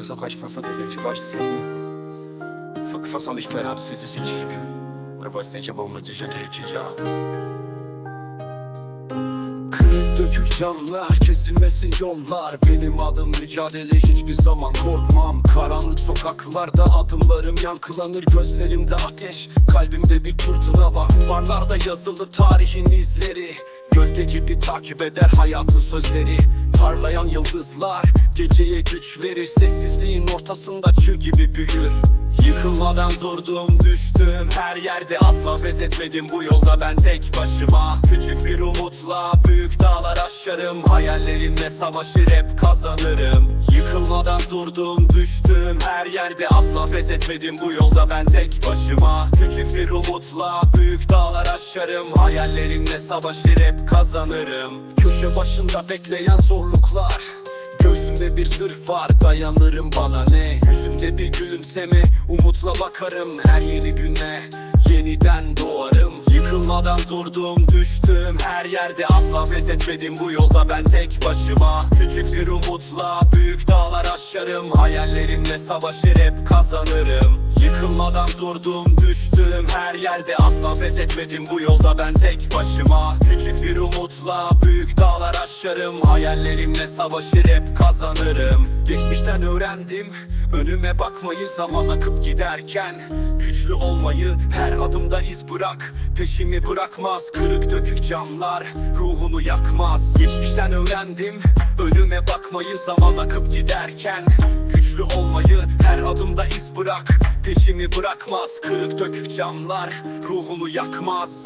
Meus avós façam da gente voz sim Só que façam esperado se sentir Pra você de bomba de janeiro ya Kırık dökük camlar kesilmesin yollar. Benim adım mücadele hiçbir zaman korkmam. Karanlık sokaklarda adımlarım yankılanır Gözlerimde ateş. Kalbimde bir fırtına var Duvarlarda yazılı tarihin izleri Gölge gibi takip eder hayatın sözleri. Parlayan yıldızlar geceye güç verir. Sessizliğin ortasında çığ gibi büyür. Yıkılmadan durdum düştüm. Her yerde asla pes etmedim. Bu yolda ben tek başıma. Küçük bir umutla büyük dağlar aşarım. Hayallerimle savaşır hep kazanırım. Yıkılmadan durdum düştüm. Her yerde asla pes etmedim. Bu yolda ben tek başıma. Küçük bir umutla büyük dağlar aşarım Hayallerimle savaşır hep kazanırım. Köşe başında bekleyen zorluklar. Göğsümde bir sır var dayanırım bana ne? Yüzümde bir gülümseme umutla bakarım her yeni güne. Yeniden doğarım Yıkılmadan durdum düştüm her yerde asla pes etmedim bu yolda ben tek başıma. Küçük bir umutla büyük dağlar aşarım Hayallerimle savaşır hep kazanırım. Yıkılmadan durdum düştüm her yerde asla pes etmedim. Bu yolda ben tek başıma. Küçük bir umutla büyük dağlar aşarım Hayallerimle savaşır hep kazanırım. Geçmişten öğrendim önüme bakmayı zaman akıp giderken. Güçlü olmayı her adımda iz bırak Peşimi bırakmaz. Kırık dökük camlar ruhunu yakmaz. Geçmişten öğrendim önüme bakmayı zaman akıp giderken. Güçlü olmayı her adımda iz bırak Peşimi bırakmaz. Kırık dökük camlar ruhunu yakmaz